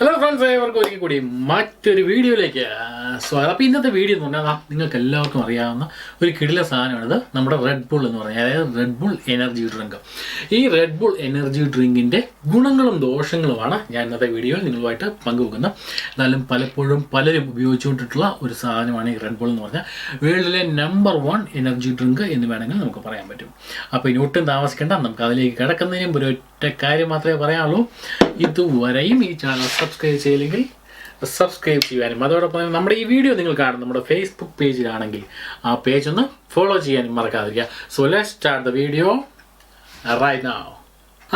Hello friends ഏവർക്കും ഒരിക്കൽ കൂടി മറ്റൊരു വീഡിയോയിലേക്ക് സ്വാഗതം. അപ്പോൾ ഇന്നത്തെ വീഡിയോ എന്ന് പറഞ്ഞാൽ നിങ്ങൾക്ക് എല്ലാവർക്കും അറിയാവുന്ന ഒരു കിടില സാധനമാണിത്. നമ്മുടെ റെഡ് ബുൾ എന്ന് പറഞ്ഞാൽ അതായത് റെഡ് ബുൾ എനർജി ഡ്രിങ്ക് ഈ റെഡ് ബുൾ എനർജി ഡ്രിങ്കിന്റെ ഗുണങ്ങളും ദോഷങ്ങളുമാണ് ഞാൻ ഇന്നത്തെ വീഡിയോയിൽ നിങ്ങളുമായിട്ട് പങ്കുവെക്കുന്നത്. എന്നാലും പലപ്പോഴും പലരും ഉപയോഗിച്ചുകൊണ്ടിട്ടുള്ള ഒരു സാധനമാണ് ഈ റെഡ് ബുൾ എന്ന് പറഞ്ഞാൽ. വേൾഡിലെ നമ്പർ വൺ എനർജി ഡ്രിങ്ക് എന്ന് വേണമെങ്കിൽ നമുക്ക് പറയാൻ പറ്റും. അപ്പോൾ ഇനി ഒട്ടും താമസിക്കേണ്ട. നമുക്ക് അതിലേക്ക് കിടക്കുന്നതിനും ഒരു ഒറ്റ കാര്യം മാത്രമേ പറയാനുള്ളൂ. ഇതുവരെയും ഈ ചാനൽ സബ്സ്ക്രൈബ് ചെയ്യില്ലെങ്കിൽ സബ്സ്ക്രൈബ് ചെയ്യാനും അതോടൊപ്പം നമ്മുടെ ഈ വീഡിയോ നിങ്ങൾ കാണും നമ്മുടെ ഫേസ്ബുക്ക് പേജിലാണെങ്കിൽ ആ പേജ് ഒന്ന് ഫോളോ ചെയ്യാനും മറക്കാതിരിക്കുക. So let start the video right now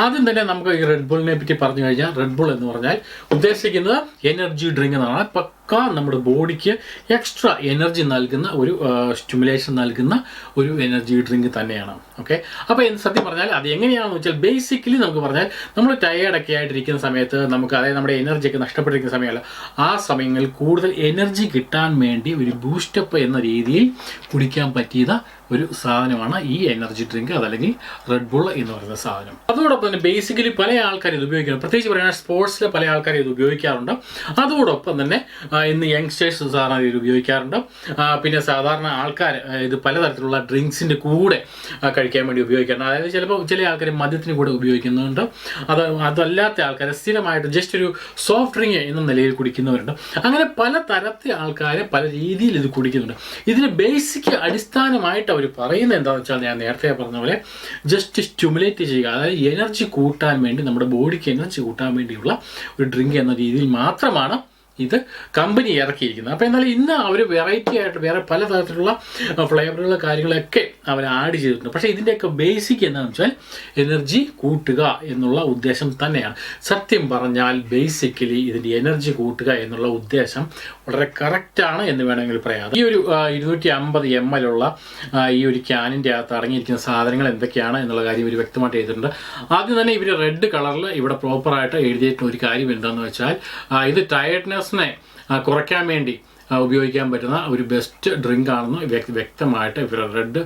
ആദ്യം തന്നെ നമുക്ക് ഈ റെഡ് പറ്റി പറഞ്ഞു കഴിഞ്ഞാൽ റെഡ് ബുൾ എന്ന് പറഞ്ഞാൽ ഉദ്ദേശിക്കുന്നത് എനർജി ഡ്രിങ്ക് എന്നാണ്. പക്ക നമ്മുടെ ബോഡിക്ക് എക്സ്ട്രാ എനർജി നൽകുന്ന ഒരു സ്റ്റിമുലേഷൻ നൽകുന്ന ഒരു എനർജി ഡ്രിങ്ക് തന്നെയാണ്. ഓക്കെ അപ്പോൾ എന്ത് സത്യം പറഞ്ഞാൽ അത് എങ്ങനെയാണെന്ന് വെച്ചാൽ ബേസിക്കലി നമുക്ക് പറഞ്ഞാൽ നമ്മൾ ടയേർഡൊക്കെ ആയിട്ടിരിക്കുന്ന സമയത്ത് നമുക്ക് അതായത് നമ്മുടെ എനർജി ഒക്കെ നഷ്ടപ്പെട്ടിരിക്കുന്ന സമയമല്ല. ആ സമയങ്ങളിൽ കൂടുതൽ എനർജി കിട്ടാൻ വേണ്ടി ഒരു ബൂസ്റ്റപ്പ് എന്ന രീതിയിൽ കുടിക്കാൻ പറ്റിയ ഒരു സാധനമാണ് ഈ എനർജി ഡ്രിങ്ക് അതല്ലെങ്കിൽ റെഡ് ബുൾ എന്ന് പറയുന്ന സാധനം. അതോടൊപ്പം തന്നെ ബേസിക്കലി പല ആൾക്കാർ ഇത് ഉപയോഗിക്കുന്നു പ്രത്യേകിച്ച് പറയുകയാണെങ്കിൽ സ്പോർട്സിലെ പല ആൾക്കാർ ഇത് ഉപയോഗിക്കാറുണ്ട്. അതോടൊപ്പം തന്നെ ഇന്ന് യങ്സ്റ്റേഴ്സ് സാധാരണ ഇത് ഉപയോഗിക്കാറുണ്ട്. പിന്നെ സാധാരണ ആൾക്കാർ ഇത് പലതരത്തിലുള്ള ഡ്രിങ്ക്സിന്റെ കൂടെ കഴിക്കാൻ വേണ്ടി ഉപയോഗിക്കാറുണ്ട്. അതായത് ചിലപ്പോൾ ചില ആൾക്കാർ മദ്യത്തിന് കൂടെ ഉപയോഗിക്കുന്നുണ്ട്. അത് അതല്ലാത്ത ആൾക്കാർ സ്ഥിരമായിട്ട് ജസ്റ്റ് ഒരു സോഫ്റ്റ് ഡ്രിങ്ക് എന്ന നിലയിൽ കുടിക്കുന്നവരുണ്ട്. അങ്ങനെ പല തരത്തിൽ ആൾക്കാർ പല രീതിയിൽ ഇത് കുടിക്കുന്നുണ്ട്. ഇതിന് ബേസിക് അടിസ്ഥാനമായിട്ട് അവർ പറയുന്നത് എന്താണെന്ന് വെച്ചാൽ ഞാൻ നേരത്തെ പറഞ്ഞ പോലെ ജസ്റ്റ് സ്റ്റിമുലേറ്റ് ചെയ്യുക. അതായത് എനർജി കൂട്ടാൻ വേണ്ടി നമ്മുടെ ബോഡിക്ക് എനർജി കൂട്ടാൻ വേണ്ടിയുള്ള ഒരു ഡ്രിങ്ക് എന്ന രീതിയിൽ മാത്രമാണ് ഇത് കമ്പനി ഇറക്കിയിരിക്കുന്നത്. അപ്പോൾ എന്നാൽ ഇന്ന് അവർ വെറൈറ്റി ആയിട്ട് വേറെ പല തരത്തിലുള്ള ഫ്ലേവറുകൾ കാര്യങ്ങളൊക്കെ അവർ ആഡ് ചെയ്തിട്ടുണ്ട്. പക്ഷേ ഇതിന്റെയൊക്കെ ബേസിക് എന്താണെന്ന് വെച്ചാൽ എനർജി കൂട്ടുക എന്നുള്ള ഉദ്ദേശം തന്നെയാണ്. സത്യം പറഞ്ഞാൽ ബേസിക്കലി ഇതിന്റെ എനർജി കൂട്ടുക എന്നുള്ള ഉദ്ദേശം വളരെ കറക്റ്റാണ് എന്ന് വേണമെങ്കിൽ പറയാം. ഈ ഒരു ഇരുന്നൂറ്റി അമ്പത് എം എൽ ഉള്ള ഈ ഒരു ക്യാനിന്റെ അകത്ത് അടങ്ങിയിരിക്കുന്ന സാധനങ്ങൾ എന്തൊക്കെയാണ് എന്നുള്ള കാര്യം ഇവർ വ്യക്തമായിട്ട് ചെയ്തിട്ടുണ്ട് ആദ്യം തന്നെ ഇവർ റെഡ് കളറിൽ ഇവിടെ പ്രോപ്പറായിട്ട് എഴുതിയിട്ടുള്ള ഒരു കാര്യം എന്താണെന്ന് വെച്ചാൽ ഇത് ഇത് ടയർഡ്നെസ്സിനെ കുറയ്ക്കാൻ വേണ്ടി ഉപയോഗിക്കാൻ പറ്റുന്ന ഒരു ബെസ്റ്റ് ഡ്രിങ്ക് ആണെന്ന് വ്യക്ത- വ്യക്തമായിട്ട് ഇവർ റെഡ്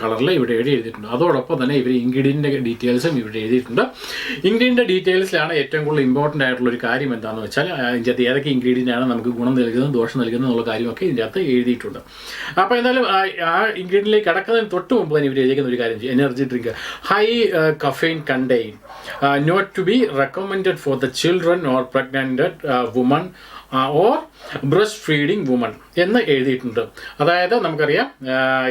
കളറിൽ ഇവിടെ എഴുതി എഴുതിയിട്ടുണ്ട്. അതോടൊപ്പം തന്നെ ഇവർ ഇൻഗ്രീഡിയന്റെ ഡീറ്റെയിൽസും ഇവിടെ എഴുതിയിട്ടുണ്ട്. ഇൻഗ്രീഡിയന്റെ ഡീറ്റെയിൽസിലാണ് ഏറ്റവും കൂടുതൽ ഇമ്പോർട്ടന്റ് ആയിട്ടുള്ള ഒരു കാര്യം എന്താണെന്ന് വെച്ചാൽ ഇതിന്റെ അകത്ത് ഏതൊക്കെ ഇൻഗ്രീഡിയന്റ് ആണ് നമുക്ക് ഗുണം നൽകുന്നത് ദോഷം നൽകുന്നത് എന്നുള്ള കാര്യമൊക്കെ ഇതിന്റെ അകത്ത് എഴുതിയിട്ടുണ്ട്. അപ്പോൾ എന്തായാലും ആ- ആ കിടക്കുന്നതിന് തൊട്ട് മുമ്പ് തന്നെ ഇവർ എഴുതിയിരിക്കുന്ന ഒരു കാര്യം energy drink high caffeine contain not to be recommended for the children or uh, woman or breast feeding woman എന്ന് എഴുതിയിട്ടുണ്ട്. അതായത് നമുക്കറിയാം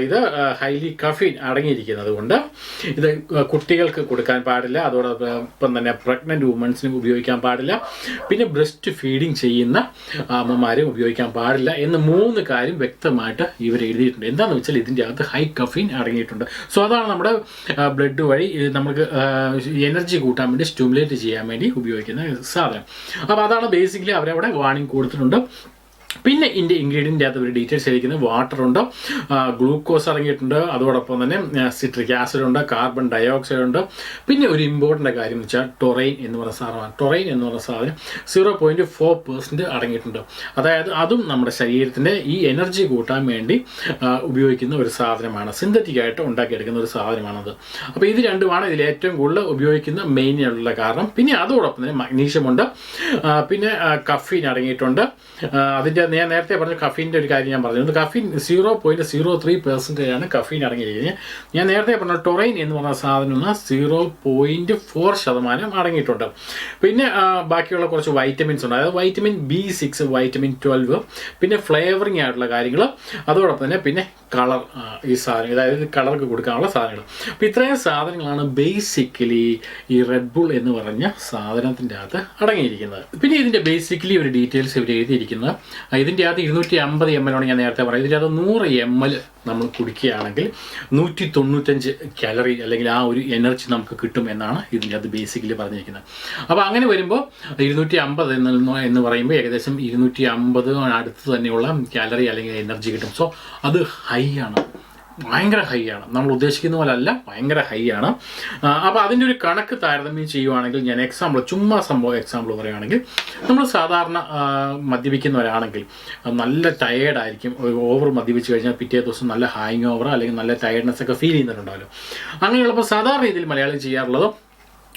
ഇത് ഹൈലി കഫീൻ അടങ്ങിയിരിക്കുന്നത് കൊണ്ട് ഇത് കുട്ടികൾക്ക് കൊടുക്കാൻ പാടില്ല. അതോടൊപ്പം തന്നെ പ്രഗ്നന്റ് വുമൻസിനും ഉപയോഗിക്കാൻ പാടില്ല. പിന്നെ ബ്രസ്റ്റ് ഫീഡിങ് ചെയ്യുന്ന അമ്മമാരും ഉപയോഗിക്കാൻ പാടില്ല എന്ന് മൂന്ന് കാര്യം വ്യക്തമായിട്ട് ഇവർ എഴുതിയിട്ടുണ്ട്. എന്താണെന്ന് വെച്ചാൽ ഇതിന്റെ അകത്ത് ഹൈ കഫീൻ അടങ്ങിയിട്ടുണ്ട്. സോ അതാണ് നമ്മുടെ ബ്ലഡ് വഴി. നമുക്ക് എനർജി കൂട്ടാൻ വേണ്ടി സ്റ്റിമുലേറ്റ് ചെയ്യാൻ വേണ്ടി ഉപയോഗിക്കുന്ന സാധനം. അപ്പോൾ അതാണ് ബേസിക്കലി അവരവിടെ വാണിംഗ് കൊടുത്തിട്ടുണ്ട്. പിന്നെ ഇതിന്റെ ഇൻഗ്രീഡിയന്റ് അകത്ത് ഒരു ഡീറ്റെയിൽസ് ഇരിക്കുന്നത് വാട്ടർ ഉണ്ട് ഗ്ലൂക്കോസ് ഇറങ്ങിയിട്ടുണ്ട് അതോടൊപ്പം തന്നെ സിട്രിക് ആസിഡ് ഉണ്ട് കാർബൺ ഡയോക്സൈഡ് ഉണ്ട്. പിന്നെ ഒരു ഇമ്പോർട്ടന്റ് കാര്യം വെച്ചാൽ ടൊറൈൻ എന്ന് പറയുന്ന സാധനമാണ്. ടൊറൈൻ എന്ന് പറയുന്ന സാധനം സീറോ പോയിന്റ് ഫോർ പെർസെന്റ് അടങ്ങിയിട്ടുണ്ട് അതായത് അതും നമ്മുടെ ശരീരത്തിന്റെ ഈ എനർജി കൂട്ടാൻ വേണ്ടി ഉപയോഗിക്കുന്ന ഒരു സാധനമാണ്. സിന്തറ്റിക് ആയിട്ട് ഉണ്ടാക്കിയെടുക്കുന്ന ഒരു സാധനമാണത്. അപ്പോൾ ഇത് രണ്ടുമാണ് ഇതിൽ ഏറ്റവും കൂടുതൽ ഉപയോഗിക്കുന്ന മെയിൻ കാരണം. പിന്നെ അതോടൊപ്പം തന്നെ മഗ്നീഷ്യമുണ്ട് പിന്നെ കഫീൻ അടങ്ങിയിട്ടുണ്ട് അതിന്റെ ഞാൻ നേരത്തെ പറഞ്ഞ കഫീന്റെ ഒരു കാര്യം ഞാൻ പറഞ്ഞത് caffeine zero point zero three percentage ആണ് കഫീൻ അടങ്ങിയിരിക്കുന്നത്. ഞാൻ നേരത്തെ പറഞ്ഞ ടൊറൈൻ എന്ന് പറഞ്ഞ സാധനം സീറോ പോയിന്റ് ഫോർ ശതമാനം അടങ്ങിയിട്ടുണ്ട്. പിന്നെ ബാക്കിയുള്ള കുറച്ച് വൈറ്റമിൻസ് ഉണ്ട്. അതായത് vitamin B six vitamin twelve പിന്നെ ഫ്ലേവറിങ് ആയിട്ടുള്ള കാര്യങ്ങൾ അതോടൊപ്പം തന്നെ പിന്നെ കളർ ഈ സാധനം അതായത് കളർക്ക് കൊടുക്കാനുള്ള സാധനങ്ങൾ. അപ്പോൾ ഇത്രയും സാധനങ്ങളാണ് ബേസിക്കലി ഈ റെഡ് ബുൾ എന്ന് പറഞ്ഞ സാധനത്തിന്റെ അകത്ത് അടങ്ങിയിരിക്കുന്നത്. പിന്നെ ഇതിന്റെ ബേസിക്കലി ഒരു ഡീറ്റെയിൽസ് ഇവർ എഴുതിയിരിക്കുന്നത്. ഇതിന്റെ അകത്ത് ഇരുന്നൂറ്റി അമ്പത് എം എൽ ആണ് ഞാൻ നേരത്തെ പറയുന്നത് ഇതിന്റെ അകത്ത് നൂറ് എം എൽ നമ്മൾ കുടിക്കുകയാണെങ്കിൽ നൂറ്റി തൊണ്ണൂറ്റഞ്ച് കാലറി അല്ലെങ്കിൽ ആ ഒരു എനർജി നമുക്ക് കിട്ടും എന്നാണ് ഇതിന്റെ അത് ബേസിക്കലി പറഞ്ഞിരിക്കുന്നത്. അപ്പോൾ അങ്ങനെ വരുമ്പോൾ ഇരുന്നൂറ്റി അമ്പത് എന്ന് പറയുമ്പോൾ ഏകദേശം ഇരുന്നൂറ്റി അമ്പത് അടുത്ത് തന്നെയുള്ള കാലറി അല്ലെങ്കിൽ എനർജി കിട്ടും. സോ അത് ഹൈ ആണ്. ഭയങ്കര ഹൈ ആണ്. നമ്മൾ ഉദ്ദേശിക്കുന്ന പോലെ അല്ല ഭയങ്കര ഹൈ ആണ്. അപ്പോൾ അതിന്റെ ഒരു കണക്ക് താരതമ്യം ചെയ്യുവാണെങ്കിൽ ഞാൻ എക്സാമ്പിൾ ചുമ്മാ സംഭവം എക്സാമ്പിൾ പറയുകയാണെങ്കിൽ നമ്മൾ സാധാരണ മദ്യപിക്കുന്നവരാണെങ്കിൽ നല്ല ടയേർഡ് ആയിരിക്കും. ഓവർ മദ്യപിച്ച് കഴിഞ്ഞാൽ പിറ്റേ ദിവസം നല്ല ഹാങ് ഓവർ അല്ലെങ്കിൽ നല്ല ടയേർഡ്നെസ് ഒക്കെ ഫീൽ ചെയ്യുന്നുണ്ടാവല്ലോ. അങ്ങനെയുള്ളപ്പോൾ സാധാരണ രീതിയിൽ മലയാളി ചെയ്യാറുള്ളത്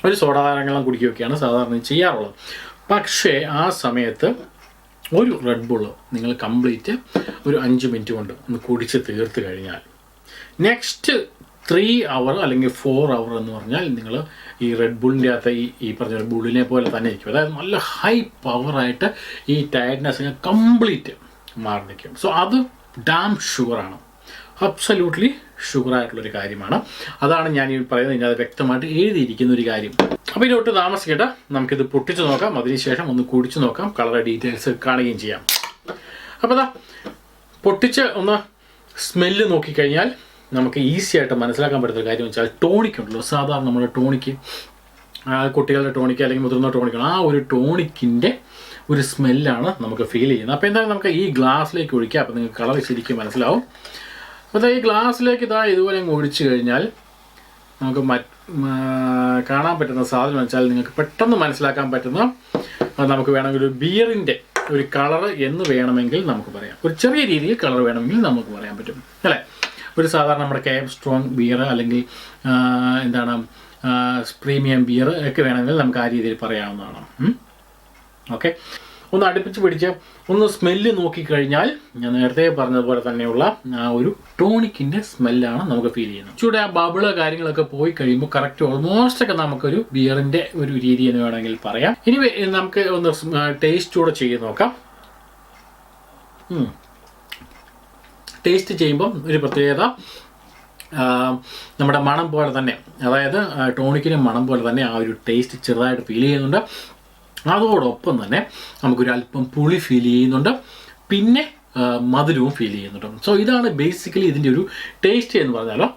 ഒരു സോഡാധാരങ്ങളും കുടിക്കുകയൊക്കെയാണ് സാധാരണ ചെയ്യാറുള്ളത്. പക്ഷേ ആ സമയത്ത് ഒരു റെഡ് ബുള്ള് നിങ്ങൾ കംപ്ലീറ്റ് ഒരു അഞ്ച് മിനിറ്റ് കൊണ്ട് ഒന്ന് കുടിച്ച് തീർത്ത് കഴിഞ്ഞാൽ നെക്സ്റ്റ് ത്രീ അവർ അല്ലെങ്കിൽ ഫോർ അവർ എന്ന് പറഞ്ഞാൽ നിങ്ങൾ ഈ റെഡ് ബുള്ളിന്റെ അകത്ത് ഈ ഈ പറഞ്ഞ ബുള്ളിനെ പോലെ തന്നെ ഇരിക്കും. അതായത് നല്ല ഹൈ പവറായിട്ട് ഈ ടയർഡ്നെസ് കംപ്ലീറ്റ് മാറി നിൽക്കും. സോ അത് ഡാം ഷുഗറാണ് അബ്സല്യൂട്ട്ലി ഷുഗറായിട്ടുള്ളൊരു കാര്യമാണ്. അതാണ് ഞാൻ ഈ പറയുന്നത്. ഇതിനകത്ത് വ്യക്തമായിട്ട് എഴുതിയിരിക്കുന്ന ഒരു കാര്യം. അപ്പോൾ ഇതിലോട്ട് താമസിക്കട്ടെ നമുക്കിത് പൊട്ടിച്ച് നോക്കാം. അതിനുശേഷം ഒന്ന് കുടിച്ച് നോക്കാം. കളർ ഡീറ്റെയിൽസ് കാണുകയും ചെയ്യാം. അപ്പോൾ അതാ പൊട്ടിച്ച് ഒന്ന് സ്മെല്ല് നോക്കിക്കഴിഞ്ഞാൽ നമുക്ക് ഈസി ആയിട്ട് മനസ്സിലാക്കാൻ പറ്റുന്ന ഒരു കാര്യം വെച്ചാൽ ടോണിക് ഉണ്ടല്ലോ. സാധാരണ നമ്മുടെ ടോണിക്ക് കുട്ടികളുടെ ടോണിക്ക് അല്ലെങ്കിൽ മുതിർന്ന ടോണിക്കാണ് ആ ഒരു ടോണിക്കിന്റെ ഒരു സ്മെല്ലാണ് നമുക്ക് ഫീൽ ചെയ്യുന്നത്. അപ്പോൾ എന്തായാലും നമുക്ക് ഈ ഗ്ലാസ്സിലേക്ക് ഒഴിക്കാം. അപ്പോൾ നിങ്ങൾക്ക് കളർ ശരിക്കും മനസ്സിലാവും. അപ്പോൾ ഈ ഗ്ലാസ്സിലേക്ക് ഇതാ ഇതുപോലെ അങ്ങ് ഒഴിച്ചു കഴിഞ്ഞാൽ നമുക്ക് കാണാൻ പറ്റുന്ന സാധനം വെച്ചാൽ നിങ്ങൾക്ക് പെട്ടെന്ന് മനസ്സിലാക്കാൻ പറ്റുന്ന നമുക്ക് വേണമെങ്കിൽ ഒരു ബിയറിന്റെ ഒരു കളർ എന്ന് വേണമെങ്കിൽ നമുക്ക് പറയാം. ഒരു ചെറിയ രീതിയിൽ കളർ വേണമെങ്കിൽ നമുക്ക് പറയാൻ പറ്റും. അല്ലേ? ഒരു സാധാരണ നമ്മുടെ കെ എഫ് സ്ട്രോങ് ബിയർ അല്ലെങ്കിൽ എന്താണ് പ്രീമിയം ബിയർ ഒക്കെ വേണമെങ്കിൽ നമുക്ക് ആ രീതിയിൽ പറയാവുന്നതാണ്. ഓക്കെ. ഒന്ന് അടുപ്പിച്ച് പിടിച്ച് ഒന്ന് സ്മെല്ല് നോക്കിക്കഴിഞ്ഞാൽ ഞാൻ നേരത്തെ പറഞ്ഞതുപോലെ തന്നെയുള്ള ആ ഒരു ടോണിക്കിന്റെ സ്മെല്ലാണ് നമുക്ക് ഫീൽ ചെയ്യുന്നത്. ചൂടെ ആ ബബിൾ കാര്യങ്ങളൊക്കെ പോയി കഴിയുമ്പോൾ കറക്റ്റ് ഓൾമോസ്റ്റ് ഒക്കെ നമുക്കൊരു ബിയറിന്റെ ഒരു രീതി എന്ന് വേണമെങ്കിൽ പറയാം. ഇനി നമുക്ക് ഒന്ന് ടേസ്റ്റ് കൂടെ ചെയ്ത് നോക്കാം. ടേസ്റ്റ് ചെയ്യുമ്പം ഒരു പ്രത്യേകത നമ്മുടെ മണം പോലെ തന്നെ അതായത് ടോണിക്കിനും മണം പോലെ തന്നെ ആ ഒരു ടേസ്റ്റ് ചെറുതായിട്ട് ഫീൽ ചെയ്യുന്നുണ്ട്. അതോടൊപ്പം തന്നെ നമുക്കൊരു അല്പം പുളി ഫീൽ ചെയ്യുന്നുണ്ട്. പിന്നെ മധുരവും ഫീൽ ചെയ്യുന്നുണ്ട്. സോ ഇതാണ് ബേസിക്കലി ഇതിന്റെ ഒരു ടേസ്റ്റ് എന്ന് പറഞ്ഞാലോ.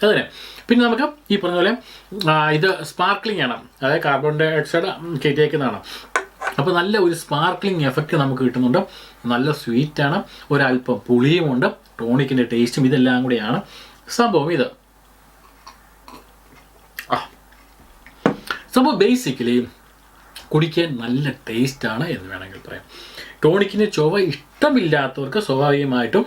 അതന്നെ. പിന്നെ നമുക്ക് ഈ പറഞ്ഞ പോലെ ഇത് സ്പാർക്ലിംഗ് ആണ്. അതായത് കാർബൺ ഡൈ ഓക്സൈഡ് കയറ്റിയേക്കുന്നതാണ് അപ്പോൾ നല്ല ഒരു സ്പാർക്ലിംഗ് എഫക്റ്റ് നമുക്ക് കിട്ടുന്നുണ്ട്. നല്ല സ്വീറ്റാണ് ഒരല്പം പുളിയുമുണ്ട്. ടോണിക്കിന്റെ ടേസ്റ്റും ഇതെല്ലാം കൂടെയാണ്. സംഭവം ഇത്. സംഭവം ബേസിക്കലി കുടിക്കാൻ നല്ല ടേസ്റ്റാണ് എന്ന് വേണമെങ്കിൽ പറയാം. ടോണിക്കിന്റെ ചൊവ്വ ഇഷ്ടമില്ലാത്തവർക്ക് സ്വാഭാവികമായിട്ടും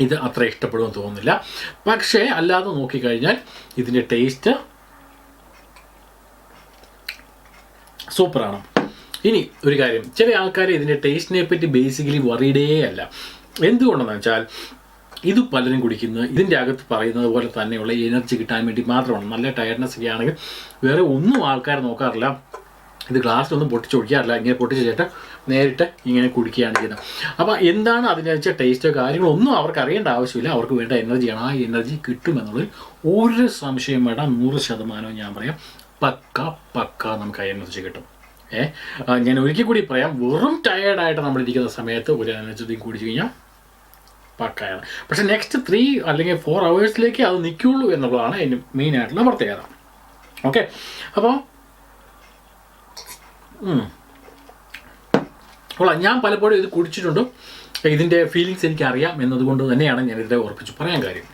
ഇത് അത്ര ഇഷ്ടപ്പെടുമെന്ന് തോന്നുന്നില്ല. പക്ഷേ അല്ലാതെ നോക്കിക്കഴിഞ്ഞാൽ ഇതിന്റെ ടേസ്റ്റ് സൂപ്പറാണ്. ഇനി ഒരു കാര്യം ചില ആൾക്കാർ ഇതിന്റെ ടേസ്റ്റിനെ പറ്റി ബേസിക്കലി വറീഡേ അല്ല. എന്തുകൊണ്ടെന്ന് വെച്ചാൽ ഇത് പലരും കുടിക്കുന്നത് ഇതിന്റെ അകത്ത് പറയുന്നത് പോലെ തന്നെയുള്ള എനർജി കിട്ടാൻ വേണ്ടി മാത്രമാണ്. നല്ല ടയർഡ്നെസ് ഒക്കെ ആണെങ്കിൽ വേറെ ഒന്നും ആൾക്കാർ നോക്കാറില്ല. ഇത് ഗ്ലാസ്സിലൊന്നും പൊട്ടിച്ച് കുടിക്കാറില്ല ഇങ്ങനെ പൊട്ടിച്ച് ചേട്ടാ നേരിട്ട് ഇങ്ങനെ കുടിക്കുകയാണ് ചെയ്യുന്നത്. അപ്പോൾ എന്താണ് അതിനെ വെച്ച ടേസ്റ്റോ കാര്യങ്ങളോ ഒന്നും അവർക്ക് അറിയേണ്ട ആവശ്യമില്ല. അവർക്ക് വേണ്ട എനർജിയാണ് ആ എനർജി കിട്ടുമെന്നുള്ളതിൽ ഒരു സംശയം വേണ്ട. നൂറ് ശതമാനവും ഞാൻ പറയാം. പക്ക പക്ക നമുക്ക് ആ എനർജി കിട്ടും. ഏ ആ, ഞാൻ ഒരിക്കൽ കൂടി പറയാം വെറും ടയേർഡായിട്ട് നമ്മളിരിക്കുന്ന സമയത്ത് ഒരു എനർജി കുടിച്ചു കഴിഞ്ഞാൽ പക്കയാണ്. പക്ഷെ നെക്സ്റ്റ് ത്രീ അല്ലെങ്കിൽ ഫോർ അവേഴ്സിലേക്ക് അത് നിൽക്കുള്ളൂ എന്നുള്ളതാണ് അതിന് മെയിൻ ആയിട്ടുള്ള പ്രത്യേകത. ഓക്കെ അപ്പോൾ കൊള്ളാം. ഞാൻ പലപ്പോഴും ഇത് കുടിച്ചിട്ടുണ്ട്. ഇതിന്റെ ഫീലിങ്സ് എനിക്കറിയാം എന്നതുകൊണ്ട് തന്നെയാണ് ഞാൻ ഇതിനെ ഉറപ്പിച്ച് പറയാൻ കാര്യം.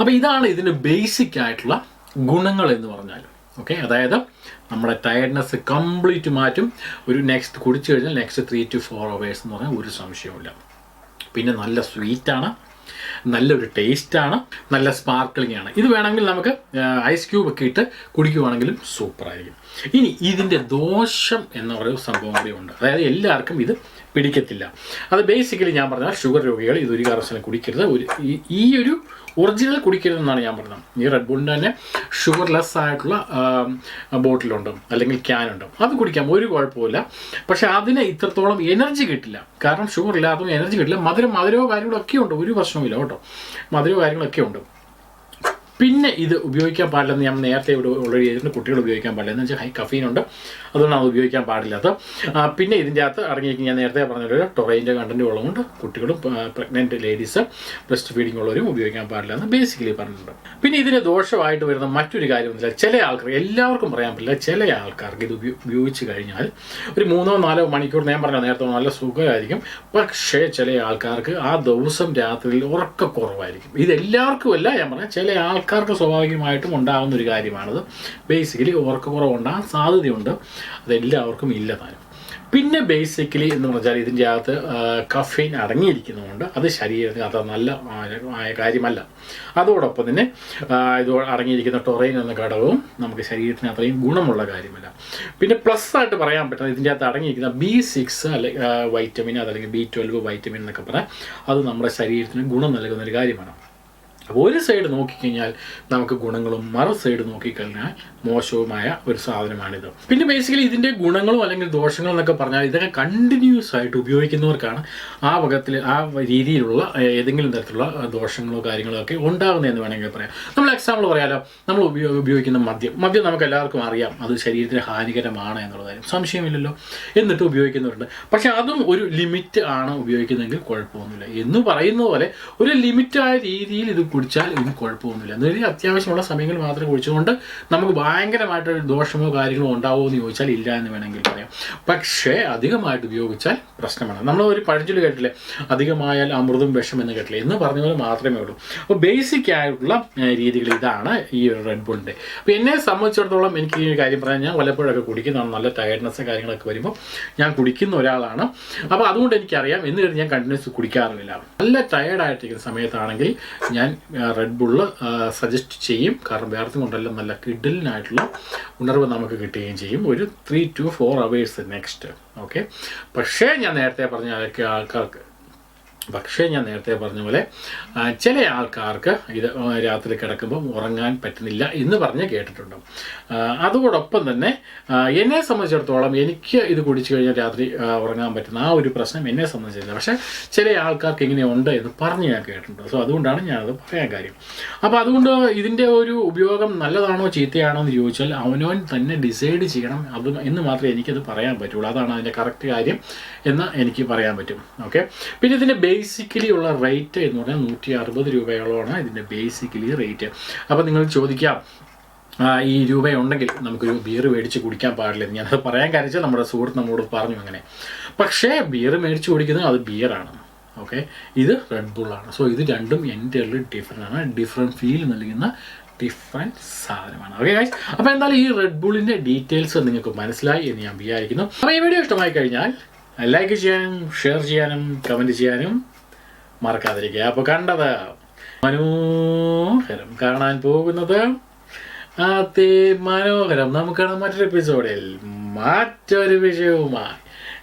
അപ്പോൾ ഇതാണ് ഇതിന്റെ ബേസിക് ആയിട്ടുള്ള ഗുണങ്ങൾ എന്ന് പറഞ്ഞാൽ ഓക്കെ അതായത് നമ്മുടെ ടയർഡ്നെസ് കംപ്ലീറ്റ് മാറ്റും. ഒരു നെക്സ്റ്റ് കുടിച്ചു കഴിഞ്ഞാൽ next three to four hours എന്ന് പറഞ്ഞാൽ ഒരു സംശയവുമില്ല. പിന്നെ നല്ല സ്വീറ്റാണ് നല്ലൊരു ടേസ്റ്റാണ് നല്ല സ്പാർക്ലിംഗ് ആണ്. ഇത് വേണമെങ്കിൽ നമുക്ക് ഐസ് ക്യൂബ് ഒക്കെ ഇട്ട് കുടിക്കുവാണെങ്കിലും സൂപ്പറായിരിക്കും ഇനി ഇതിന്റെ ദോഷം എന്ന് പറയുന്ന സംഭവം കൂടി ഉണ്ട്. അതായത് എല്ലാവർക്കും ഇത് പിടിക്കത്തില്ല. അത് ബേസിക്കലി ഞാൻ പറഞ്ഞാൽ ഷുഗർ രോഗികൾ ഇത് ഒരു കാരണവശാലും കുടിക്കരുത്. ഒരു ഈ- ഒരു ഒറിജിനൽ കുടിക്കരുതെന്നാണ് ഞാൻ പറഞ്ഞത്. ഈ റെഡ് ബുള്ളിന്റെ തന്നെ ഷുഗർ ലെസ് ആയിട്ടുള്ള ബോട്ടിലുണ്ട് അല്ലെങ്കിൽ ക്യാനുണ്ട് അത് കുടിക്കാം ഒരു കുഴപ്പമില്ല പക്ഷേ അതിന് ഇത്രത്തോളം എനർജി കിട്ടില്ല. കാരണം ഷുഗർ ഇല്ലാത്തതും എനർജി കിട്ടില്ല. മധുരം മധുരമോ കാര്യങ്ങളൊക്കെ ഉണ്ട്. ഒരു പ്രശ്നവുമില്ല കേട്ടോ. മധുരമോ കാര്യങ്ങളൊക്കെ ഉണ്ട്. പിന്നെ ഇത് ഉപയോഗിക്കാൻ പാടില്ലെന്ന് ഞാൻ നേരത്തെ ഇവിടെ ഓൾറെഡി ചെയ്തിട്ടുണ്ട് കുട്ടികൾ ഉപയോഗിക്കാൻ പാടില്ല എന്ന് വെച്ചാൽ ഹൈ കഫീൻ ഉണ്ട്. അതുകൊണ്ടാണ് അത് ഉപയോഗിക്കാൻ പാടില്ലാത്ത പിന്നെ ഇതിന്റെ അകത്ത് ഇറങ്ങിയിരിക്കും ഞാൻ നേരത്തെ പറഞ്ഞൊരു ടൊറൈന്റെ കണ്ടന്റ് ഉള്ളതുകൊണ്ട് കുട്ടികളും പ്രഗ്നന്റ് ലേഡീസ് ബ്രസ്റ്റ് ഫീഡിംഗ് ഉള്ളവരും ഉപയോഗിക്കാൻ പാടില്ല എന്ന് ബേസിക്കലി പറഞ്ഞിട്ടുണ്ട്. പിന്നെ ഇതിന് ദോഷമായിട്ട് വരുന്ന മറ്റൊരു കാര്യം വെച്ചാൽ ചില ആൾക്കാർ എല്ലാവർക്കും പറയാൻ പറ്റില്ല ചില ആൾക്കാർക്ക് ഇത് ഉപയോ- ഉപയോഗിച്ച് കഴിഞ്ഞാൽ ഒരു മൂന്നോ നാലോ മണിക്കൂർ ഞാൻ പറഞ്ഞ നേരത്തെ നല്ല സുഖമായിരിക്കും. പക്ഷേ ചില ആൾക്കാർക്ക് ആ ദിവസം രാത്രിയിൽ ഉറക്കക്കുറവായിരിക്കും ഇത് എല്ലാവർക്കും അല്ല ഞാൻ പറഞ്ഞ ചില ആൾക്കാർക്ക് സ്വാഭാവികമായിട്ടും ഉണ്ടാകുന്ന ഒരു കാര്യമാണത്. ബേസിക്കലി ഉറക്കക്കുറവ് ഉണ്ടാകാൻ സാധ്യതയുണ്ട്. അതെല്ലാവർക്കും ഇല്ല താനും. പിന്നെ ബേസിക്കലി എന്ന് പറഞ്ഞാൽ ഇതിന്റെ അകത്ത് കഫീൻ അടങ്ങിയിരിക്കുന്നതുകൊണ്ട് അത് ശരീരത്തിന് അത്ര നല്ല ആയ കാര്യമല്ല. അതോടൊപ്പം തന്നെ ഇത് അടങ്ങിയിരിക്കുന്ന ടൊറൈൻ എന്ന ഘടകവും നമുക്ക് ശരീരത്തിന് അത്രയും ഗുണമുള്ള കാര്യമല്ല. പിന്നെ പ്ലസ് ആയിട്ട് പറയാൻ പറ്റുന്നത് ഇതിന്റെ അകത്ത് അടങ്ങിയിരിക്കുന്ന ബി സിക്സ് അല്ലെ വൈറ്റമിൻ അതല്ലെങ്കിൽ ബി ട്വൽവ് വൈറ്റമിൻ എന്നൊക്കെ പറയാം. അത് നമ്മുടെ ശരീരത്തിന് ഗുണം നൽകുന്ന ഒരു കാര്യമാണ്. അപ്പോൾ ഒരു സൈഡ് നോക്കിക്കഴിഞ്ഞാൽ നമുക്ക് ഗുണങ്ങളും മറു സൈഡ് നോക്കിക്കഴിഞ്ഞാൽ മോശവുമായ ഒരു സാധനമാണിത്. പിന്നെ ബേസിക്കലി ഇതിന്റെ ഗുണങ്ങളും അല്ലെങ്കിൽ ദോഷങ്ങളും എന്നൊക്കെ പറഞ്ഞാൽ ഇതൊക്കെ കണ്ടിന്യൂസ് ആയിട്ട് ഉപയോഗിക്കുന്നവർക്കാണ് ആ വകത്തിൽ ആ രീതിയിലുള്ള ഏതെങ്കിലും തരത്തിലുള്ള ദോഷങ്ങളോ കാര്യങ്ങളോ ഒക്കെ ഉണ്ടാകുന്നതെന്ന് വേണമെങ്കിൽ പറയാം. നമ്മൾ എക്സാമ്പിൾ പറയാലോ. നമ്മൾ ഉപയോഗ ഉപയോഗിക്കുന്ന മദ്യം. മദ്യം നമുക്ക് എല്ലാവർക്കും അറിയാം. അത് ശരീരത്തിന് ഹാനികരമാണ് എന്നുള്ള കാര്യം. സംശയമില്ലല്ലോ. എന്നിട്ട് ഉപയോഗിക്കുന്നവരുണ്ട്. പക്ഷേ അതും ഒരു ലിമിറ്റ് ആണ് ഉപയോഗിക്കുന്നതെങ്കിൽ കുഴപ്പമൊന്നുമില്ല. എന്ന് പറയുന്ന പോലെ ഒരു ലിമിറ്റായ രീതിയിൽ ഇത് കുടിച്ചാൽ ഇതിന് കുഴപ്പമൊന്നുമില്ല. എന്നിട്ട് അത്യാവശ്യമുള്ള സമയങ്ങളിൽ മാത്രം കുടിച്ചുകൊണ്ട് നമുക്ക് ഭയങ്കരമായിട്ടൊരു ദോഷമോ കാര്യങ്ങളോ ഉണ്ടാവുമോ എന്ന് ചോദിച്ചാൽ ഇല്ല എന്ന് വേണമെങ്കിൽ പറയാം. പക്ഷേ അധികമായിട്ട് ഉപയോഗിച്ചാൽ പ്രശ്നമാണ്. നമ്മൾ ഒരു പഴഞ്ചൊല്ലി കേട്ടില്ലേ അധികമായാൽ അമൃതും വിഷം എന്ന് കേട്ടില്ലേ എന്ന് പറഞ്ഞ പോലെ മാത്രമേ ഉള്ളൂ. അപ്പോൾ ബേസിക് ആയിട്ടുള്ള രീതികൾ ഇതാണ് ഈ ഒരു റെഡ് അപ്പോൾ എന്നെ സംബന്ധിച്ചിടത്തോളം എനിക്ക് ഈ കാര്യം പറയാൻ ഞാൻ വല്ലപ്പോഴൊക്കെ കുടിക്കുന്നതാണ്. നല്ല ടയർഡ്നെസ് കാര്യങ്ങളൊക്കെ വരുമ്പോൾ ഞാൻ കുടിക്കുന്ന ഒരാളാണ്. അപ്പോൾ അതുകൊണ്ട് എനിക്കറിയാം. എന്ന് കരുതി ഞാൻ കണ്ടിന്യൂസ് കുടിക്കാറില്ല. നല്ല ടയർഡായിട്ടിരിക്കുന്ന സമയത്താണെങ്കിൽ ഞാൻ റെഡ് ബുള്ള് സജസ്റ്റ് ചെയ്യും. കാരണം വേർത്തും കൊണ്ടല്ല നല്ല കിഡിലിനായിട്ടുള്ള ഉണർവ് നമുക്ക് കിട്ടുകയും ചെയ്യും. ഒരു three to four hours next okay പക്ഷേ ഞാൻ നേരത്തെ പറഞ്ഞ ആൾക്കാർക്ക് പക്ഷേ ഞാൻ നേരത്തെ പറഞ്ഞ പോലെ ചില ആൾക്കാർക്ക് ഇത് രാത്രി കിടക്കുമ്പം ഉറങ്ങാൻ പറ്റുന്നില്ല എന്ന് പറഞ്ഞ് കേട്ടിട്ടുണ്ട് അതോടൊപ്പം തന്നെ എന്നെ സംബന്ധിച്ചിടത്തോളം എനിക്ക് ഇത് കുടിച്ചു കഴിഞ്ഞാൽ രാത്രി ഉറങ്ങാൻ പറ്റുന്ന ആ ഒരു പ്രശ്നം എന്നെ സംബന്ധിച്ചില്ല പക്ഷേ ചില ആൾക്കാർക്ക് ഇങ്ങനെയുണ്ട് എന്ന് പറഞ്ഞ് ഞാൻ കേട്ടിട്ടുണ്ട്. സോ അതുകൊണ്ടാണ് ഞാനത് പറയാൻ കാര്യം. അപ്പോൾ അതുകൊണ്ട് ഇതിന്റെ ഒരു ഉപയോഗം നല്ലതാണോ ചീത്തയാണോ എന്ന് ചോദിച്ചാൽ അവനോൻ തന്നെ ഡിസൈഡ് ചെയ്യണം അത് എന്ന് മാത്രമേ എനിക്കത് പറയാൻ പറ്റുള്ളൂ. അതാണ് അതിന്റെ കറക്റ്റ് കാര്യം എന്ന് എനിക്ക് പറയാൻ പറ്റും. ഓക്കെ പിന്നെ ഇതിന്റെ ബേസിക്കലി ഉള്ള റേറ്റ് എന്ന് പറഞ്ഞാൽ നൂറ്റി അറുപത് രൂപയോളമാണ് ഇതിന്റെ ബേസിക്കലി റേറ്റ് അപ്പോൾ നിങ്ങൾ ചോദിക്കാം ഈ രൂപയുണ്ടെങ്കിൽ നമുക്കൊരു ബിയർ മേടിച്ച് കുടിക്കാൻ പാടില്ല ഞാനത് പറയാൻ കാര്യം നമ്മുടെ സുഹൃത്ത് നമ്മോട് പറഞ്ഞു അങ്ങനെ. പക്ഷേ ബിയർ മേടിച്ച് കുടിക്കുന്നത് അത് ബിയറാണ് ഓക്കെ ഇത് റെഡ് ബുള്ളാണ് സോ ഇത് രണ്ടും എന്റെ ഡിഫറെന്റ് ആണ്. ഡിഫറെന്റ് ഫീൽ നൽകുന്ന ഡിഫറെന്റ് സാധനമാണ്. ഓക്കെ ഗൈസ് അപ്പോൾ എന്തായാലും ഈ റെഡ് ബുള്ളിന്റെ ഡീറ്റെയിൽസ് നിങ്ങൾക്ക് മനസ്സിലായി എന്ന് ഞാൻ വിചാരിക്കുന്നു. അപ്പോൾ ഈ വീഡിയോ ഇഷ്ടമായി കഴിഞ്ഞാൽ ലൈക്ക് ചെയ്യാനും ഷെയർ ചെയ്യാനും കമന്റ് ചെയ്യാനും മറക്കാതിരിക്കുക. അപ്പോൾ കണ്ടത് മനോഹരം കാണാൻ പോകുന്നത് അതി മനോഹരം നമുക്ക് കാണാം മറ്റൊരു എപ്പിസോഡിൽ മറ്റൊരു വിഷയവുമായി.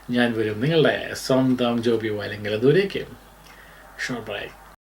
ഞാൻ വരും നിങ്ങളുടെ സ്വന്തം ജോബി അല്ലെങ്കിൽ ദൂരേക്ക് ഷോർട്ട് ബ്രേക്ക്